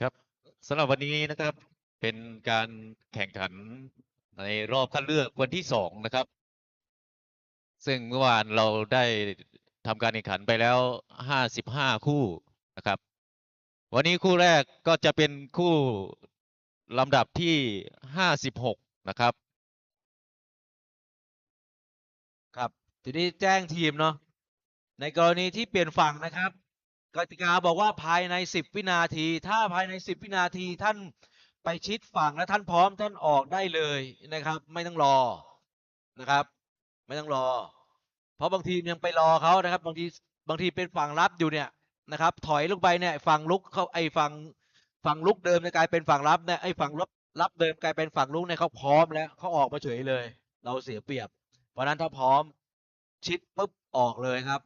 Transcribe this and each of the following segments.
ครับสำหรับวันนี้นะครับเป็นการแข่งขันในรอบคัดเลือกวันที่สองนะครับ ซึ่งเมื่อวานเราได้ทำการแข่งขันไปแล้วห้าสิบห้าคู่นะครับ วันนี้คู่แรกก็จะเป็นคู่ลำดับที่ห้าสิบหกนะครับ ครับ ทีนี้แจ้งทีมเนาะในกรณีที่เปลี่ยนฝั่งนะครับ กติกาบอกว่าภายใน 10 วินาที ถ้าภายใน 10 วินาทีท่านไปชิดฝั่งและท่านพร้อมท่านออกได้เลยนะครับ ไม่ต้องรอนะครับ ไม่ต้องรอ เพราะบางทียังไปรอเขานะครับ บางทีบางทีเป็นฝั่งรับอยู่เนี่ยนะครับ ถอยลงไปเนี่ยฝั่งลุกเขาไอ้ฝั่งฝั่งลุกเดิมเนี่ยกลายเป็นฝั่งรับเนี่ยไอ้ฝั่งรับรับเดิมกลายเป็นฝั่งลุกเนี่ยเขาพร้อมแล้วเขาออกมาเฉยเลย เราเสียเปรียบ เพราะฉะนั้นถ้าพร้อมชิดปุ๊บออกเลยครับ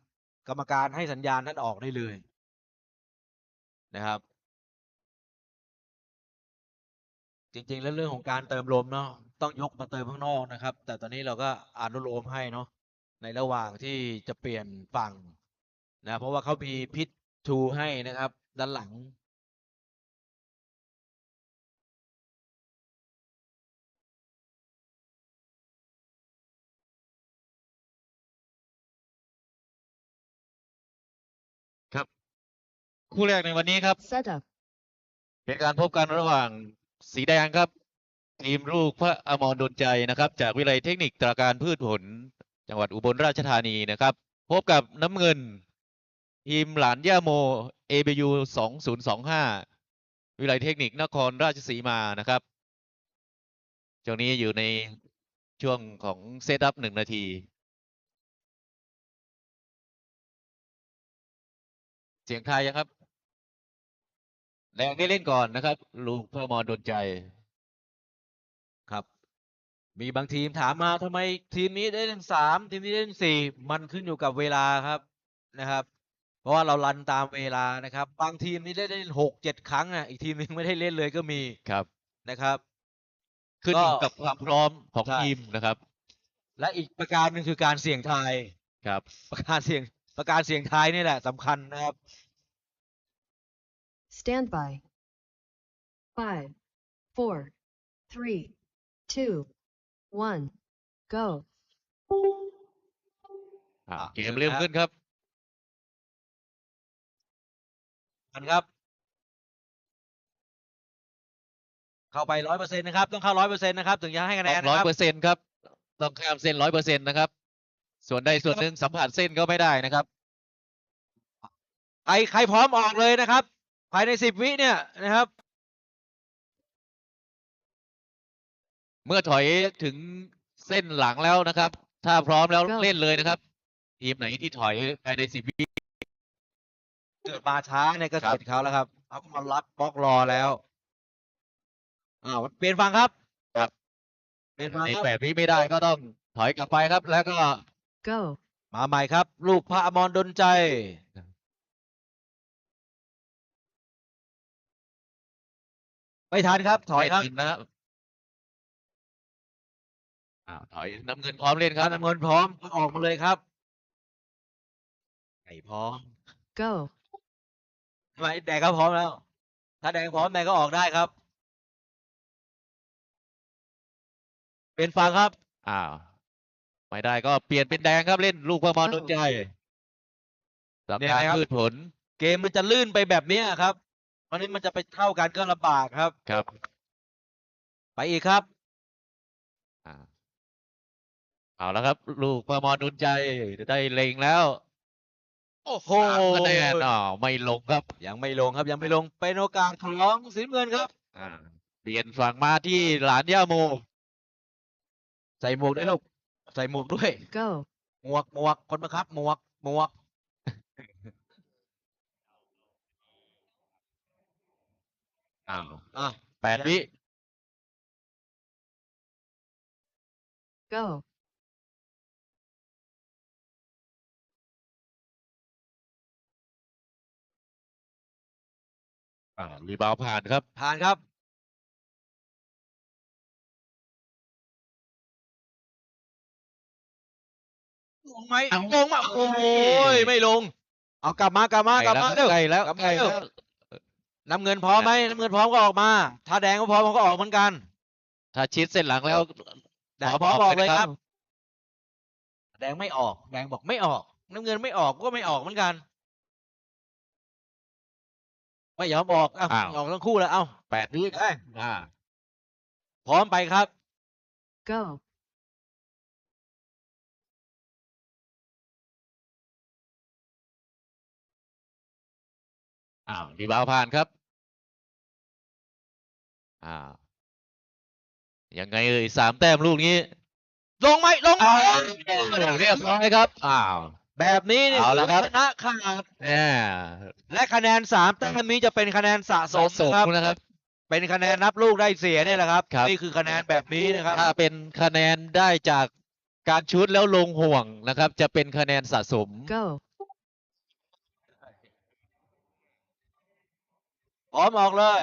กรรมการให้สัญญาณนั้นออกได้เลย นะครับ จริงๆ แล้วเรื่องของการเติมลมเนาะต้องยกมาเติมข้างนอกนะครับ แต่ตอนนี้เราก็อนุโลมให้เนาะในระหว่างที่จะเปลี่ยนฝั่งนะเพราะว่าเขามีพิษทูให้นะครับ ด้านหลัง คู่แรกในวันนี้ครับ setup, เป็นการพบกันระหว่างสีแดงครับ ทีมลูกพระอมรดลใจนะครับ จากวิทยาลัยเทคนิคตราการพืชผล จังหวัดอุบลราชธานีนะครับ พบกับน้ำเงิน ทีมหลานย่าโม ABU 2025 วิทยาลัยเทคนิคนครราชสีมานะครับช่วงนี้อยู่ในช่วงของเซตอัพหนึ่งนาที เสียงไทายยังครับ แดงได้เล่นก่อนนะครับ ลูกพระอมรดลใจ ครับ มีบางทีมถามมาทำไมทีมนี้ได้เล่นสามทีมนี้ได้เล่นสี่มันขึ้นอยู่กับเวลาครับนะครับ เพราะว่าเรารันตามเวลานะครับ บางทีมนี้ได้เล่นหกเจ็ดครั้งอะอีกทีมนึงไม่ได้เล่นเลยก็มีครับนะครับ ขึ้นอยู่ก็กับความพร้อมของใช่ทีมนะครับ และอีกประการหนึ่งคือการเสี่ยงทายครับ ประการเสี่ยงประการเสี่ยงทายนี่แหละสำคัญนะครับ stand by. Five, four, three, two, one, go. อ่าอะเกมเชิญเริ่มครับขึ้นครับกันครับ เข้าไปร้อยเปอร์เซ็นต์นะครับ ต้องเข้าร้อยเปอร์เซ็นต์นะครับ ถึงจะให้คะแนนนะร้อยครับเปอร์เซ็นต์ครับ ต้องข้ามเส้นร้อยเปอร์เซ็นต์นะครับ ส่วนใดส่วนหนึ่งสัมผัสเส้นก็ไม่ได้นะครับใครใครพร้อมออกเลยนะครับ ภายในสิบวิเนี่ยนะครับ เมื่อถอยถึงเส้นหลังแล้วนะครับ ถ้าพร้อมแล้ว Go เล่นเลยนะครับ ทีมไหนที่ถอยภายในสิบวิเกิดมาช้าเนี่ยก็ครับเสร็จเขาแล้วครับเขาก็มารับบล็อกรอแล้วอ้าวเปลี่ยนฝั่งครับครับเปลี่ยนฝั่งในครับแบบนี้ไม่ได้ก็ต้องถอยกลับไปครับ แล้วก็ Go. มาใหม่ครับ ลูกพระอมรดลใจ ไม่ทันครับ ถอยครับไม่ทันนะครับอ้าวถอยน้ำเงินพร้อมเล่นครับ น้ำเงินพร้อมก็ออกมาเลยครับไก่พร้อม Go. ทำไมแดงก็พร้อมแล้ว ถ้าแดงพร้อมแดงก็ออกได้ครับ เป็นฟังครับอ้าวไม่ได้ก็เปลี่ยนเป็นแดงครับเล่นลูกพระอมรดลใจสำเนี่ยการนะครับพืชผล เกมมันจะลื่นไปแบบเนี้ยครับ วันนี้มันจะไปเท่ากันก็ลำบากครับ ครับ ไปอีกครับอ่าเอาแล้วครับ ลูกประมรดุลใจได้เล็งแล้ว โอ้โหสามคะแนนอ๋อไม่ลงครับ ยังไม่ลงครับยังไม่ลงเป็นโอกาสของสีน้ำเงินครับ อ่าเปลี่ยนฝั่งมาที่หลานย่าโม ใส่หมวกด้วยลูกใส่หมวกด้วย Go. หมวกหมวกคนบังคับหมวกหมวก อ้าวอะแปดวิ Go. อ่ารีบาวผ่านครับ ผ่านครับ ลงไหมเอา ลงมาโอ้เอ้ยยไม่ลง เอากลับมากลับมากลับมาเร็ว ใกล้แล้วกลับมาใกล้เร็ว แล้ว น้ำเงินพร้อมไหมน้ำเงินพร้อมก็ออกมา ถ้าแดงก็พร้อมมันก็ออกเหมือนกัน ถ้าชิดเส้นหลังแล้วแดงพร้อมออกเลยนะครับ แดงไม่ออก แดงบอกไม่ออก น้ำเงินไม่ออกก็ไม่ออกเหมือนกัน ไม่ยอมออกอะอ้าวออกทั้งคู่แล้วเอ้าแปดวิเอ้ยอ่า พร้อมไปครับ Go. อ้าวดีบาวผ่านครับ อ่าวยังไงเอ่ยสามแต้มลูกนี้ ลงไหมลงไหมอ้าวเรียบร้อยครับอ้าวแบบนี้นี่เอาละครับชนะขาดเนี่ยและคะแนนสามแต้มนี้จะเป็นคะแนนสะสสะมสมนะครับนะครับ เป็นคะแนนนับลูกได้เสียเนี่ยแหละครับครับนี่คือคะแนนแบบนี้นะครับ ถ้าเป็นคะแนนได้จากการชุดแล้วลงห่วงนะครับ จะเป็นคะแนนสะสม Go. พร้อมออกเลย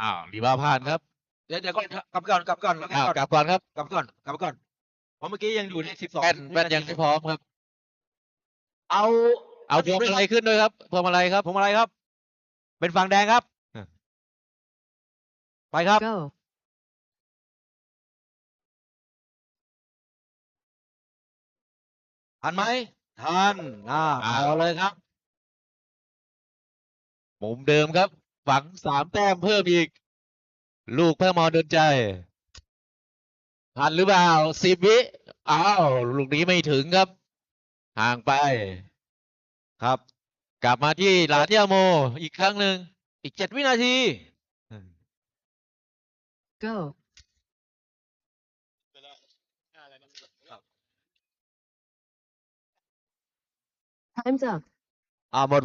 อ้าวดีบาวผ่านครับเดี๋ยวเดี๋ยวก่อนกลับไปก่อนกลับไปก่อนกลับไปอ้าวก่อนกลับก่อนครับกลับไปก่อนกลับไปก่อนเพราะเมื่อกี้ยังอยู่ในสิบสองแป้นแป้นยังไม่พร้อมครับ เอาเอาพวงมาลัยขึ้นด้วยครับพวงมาลัยครับพวงมาลัยครับ เป็นฝั่งแดงครับอะไปครับ Go. ทันไหมทันอ่าเอาเลยครับ มุมเดิมครับ ฝังสามแต้มเพิ่มอีก ลูกเพิ่มมอเดินใจทันหรือเปล่าสิบวิอ้าวลูกนี้ไม่ถึงครับ ห่างไป ครับ กลับมาที่หลานยาโม อีกครั้งหนึ่งอีกเจ็ดวินาที Go. Time's up. อ่าหมด